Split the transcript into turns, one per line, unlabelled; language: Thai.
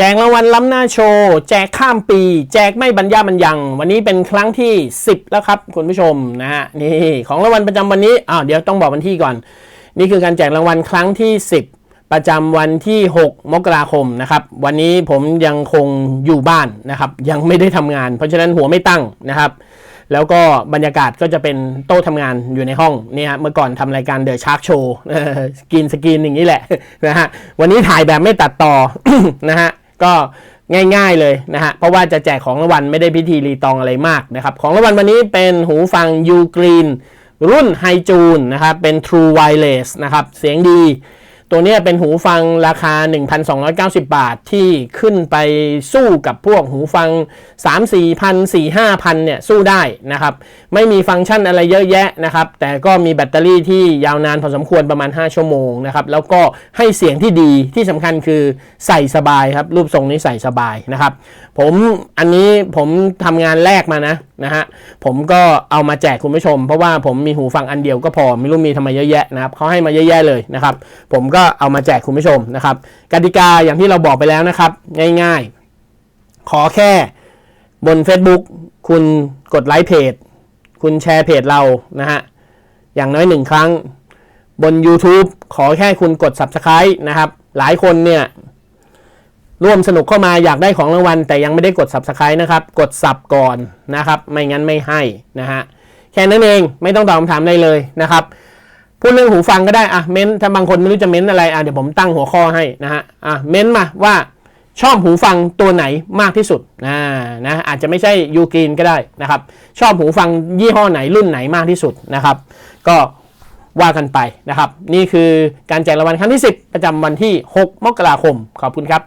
แจกรางวัลล้ำหน้าโชว์ แจกข้ามปี แจกไม่บรรยาบรรยัง วันนี้เป็นครั้งที่ 10 แล้วครับคุณผู้ชมนะฮะนี่ของรางวัลประจำวันนี้อ้าวเดี๋ยวต้องบอกวันที่ก่อน นี่คือการแจกรางวัลครั้งที่ 10 ประจำวันที่ 6 มกราคมนะครับวันนี้ผมยังคงอยู่บ้านนะครับยังไม่ได้ทำงาน เพราะฉะนั้นหัวไม่ตั้งนะครับ แล้วก็บรรยากาศก็จะเป็นโต๊ะทำงานอยู่ในห้องเนี่ยเมื่อก่อนทำรายการเดอะชาร์กโชว์กินสกินอย่างนี้แหละนะฮะวันนี้ถ่ายแบบไม่ตัดต่อนะฮะ ก็ง่ายๆเลยนะฮะ เพราะว่าจะแจกของรางวัลไม่ได้พิธีรีตองอะไรมากนะครับ ของรางวัลวันนี้เป็นหูฟัง U Green รุ่นไฮจูนนะครับ เป็น True Wireless นะครับ เสียงดี ตัวนี้เป็นหูฟังราคา 1,290 บาทที่ขึ้นไปสู้กับพวกหูฟัง 3 4 พัน4 5พันเนี่ยสู้ได้นะครับ ไม่มีฟังก์ชันอะไรเยอะแยะนะครับ แต่ก็มีแบตเตอรี่ที่ยาวนานพอสมควรประมาณ 5 ชั่วโมงนะครับ แล้วก็ให้เสียงที่ดีที่สำคัญคือใส่สบายครับ รูปทรงนี้ใส่สบายนะครับ ผมอันนี้ผมทำงานแรกมานะนะฮะผมก็เอามาแจกคุณผู้ชม เพราะว่าผมมีหูฟังอันเดียวก็พอไม่รู้มีทำไมเยอะแยะนะครับเขาให้มาเยอะแยะเลยนะครับ ผมก็ก็เอามาแจกคุณผู้ชมนะครับกติกาอย่างที่เราบอกไปแล้วนะครับ ง่ายๆ ขอแค่บน Facebook คุณกดไลค์เพจ คุณแชร์เพจเรานะฮะอย่างน้อยหนึ่งครั้ง บน YouTube ขอแค่คุณกด Subscribe นะครับ หลายคนเนี่ยร่วมสนุกเข้ามาอยากได้ของรางวัล แต่ยังไม่ได้กด Subscribe นะครับ กดสับก่อนนะครับ ไม่งั้นไม่ให้นะฮะแค่นั้นเองไม่ต้องตอบคำถามใดเลยนะครับ พูดเรื่องหูฟังก็ได้อะเม้นถ้าบางคนไม่รู้จะเม้นอะไรอะเดี๋ยวผมตั้งหัวข้อให้นะฮะอะเม้นมาว่าชอบหูฟังตัวไหนมากที่สุดนะนะอาจจะไม่ใช่ยูกรีนก็ได้นะครับ ชอบหูฟังยี่ห้อไหนรุ่นไหนมากที่สุดนะครับ ก็ว่ากันไปนะครับ นี่คือการแจกรางวัลครั้งที่ 10 ประจำวันที่ 6 มกราคม ขอบคุณครับ